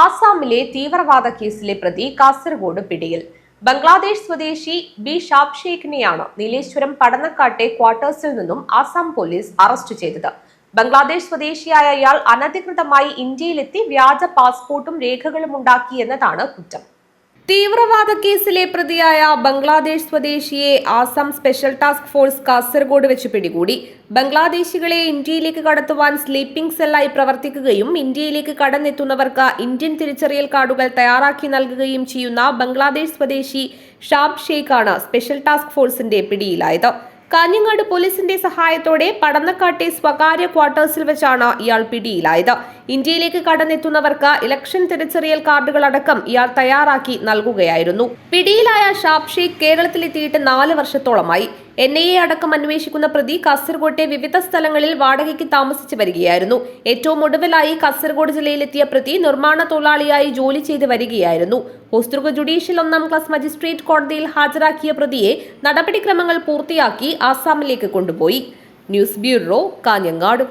ആസാമിലെ തീവ്രവാദ കേസിലെ പ്രതി കാസർഗോഡ് പിടിയിൽ. ബംഗ്ലാദേശ് സ്വദേശി ബി ഷാബ് ഷെയ്ഖിനെയാണ് നീലേശ്വരം പടന്നക്കാട്ടെ ക്വാർട്ടേഴ്സിൽ നിന്നും ആസാം പോലീസ് അറസ്റ്റ് ചെയ്തത്. ബംഗ്ലാദേശ് സ്വദേശിയായ ഇയാൾ അനധികൃതമായി ഇന്ത്യയിലെത്തി വ്യാജ പാസ്പോർട്ടും രേഖകളും ഉണ്ടാക്കി എന്നതാണ് കുറ്റം. തീവ്രവാദ കേസിലെ പ്രതിയായ ബംഗ്ലാദേശ് സ്വദേശിയെ Assam special task force Kasaragod വെച്ച് പിടികൂടി. ബംഗ്ലാദേശികളെ ഇന്ത്യയിലേക്ക് കടത്തുവാൻ സ്ലീപ്പിംഗ് സെല്ലായി പ്രവർത്തിക്കുകയും ഇന്ത്യയിലേക്ക് കടന്നെത്തുന്നവർക്ക് ഇന്ത്യൻ തിരിച്ചറിയൽ കാർഡുകൾ തയ്യാറാക്കി നൽകുകയും ചെയ്യുന്ന ബംഗ്ലാദേശ് സ്വദേശി ഷാബ് ഷെയ്ഖാണ് സ്പെഷ്യൽ ടാസ്ക് ഫോഴ്സിന്റെ പിടിയിലായത്. കാഞ്ഞങ്ങാട് പോലീസിന്റെ സഹായത്തോടെ പടന്നക്കാട്ടെ സ്വകാര്യ ക്വാർട്ടേഴ്സിൽ വെച്ചാണ് ഇയാൾ പിടിയിലായത്. ഇന്ത്യയിലേക്ക് കടന്നെത്തുന്നവർക്ക് ഇലക്ഷൻ തിരിച്ചറിയൽ കാർഡുകൾ അടക്കം ഇയാൾ തയ്യാറാക്കി നൽകുകയായിരുന്നു. പിടിയിലായ ഷാബ് ഷെയ്ഖ് കേരളത്തിലെത്തിയിട്ട് നാല് വർഷത്തോളമായി. എൻ ഐ എ അടക്കം അന്വേഷിക്കുന്ന പ്രതി കാസർഗോട്ടെ വിവിധ സ്ഥലങ്ങളിൽ വാടകയ്ക്ക് താമസിച്ചു വരികയായിരുന്നു. ഏറ്റവും ഒടുവിലായി കാസർഗോഡ് ജില്ലയിലെത്തിയ പ്രതി നിർമ്മാണ തൊഴിലാളിയായി ജോലി ചെയ്ത് വരികയായിരുന്നു. ഹോസ്ദുർഗ് ജുഡീഷ്യൽ ഒന്നാം ക്ലാസ് മജിസ്ട്രേറ്റ് കോടതിയിൽ ഹാജരാക്കിയ പ്രതിയെ നടപടിക്രമങ്ങൾ പൂർത്തിയാക്കി ആസാമിലേക്ക് കൊണ്ടുപോയി. News bureau Kanhangad.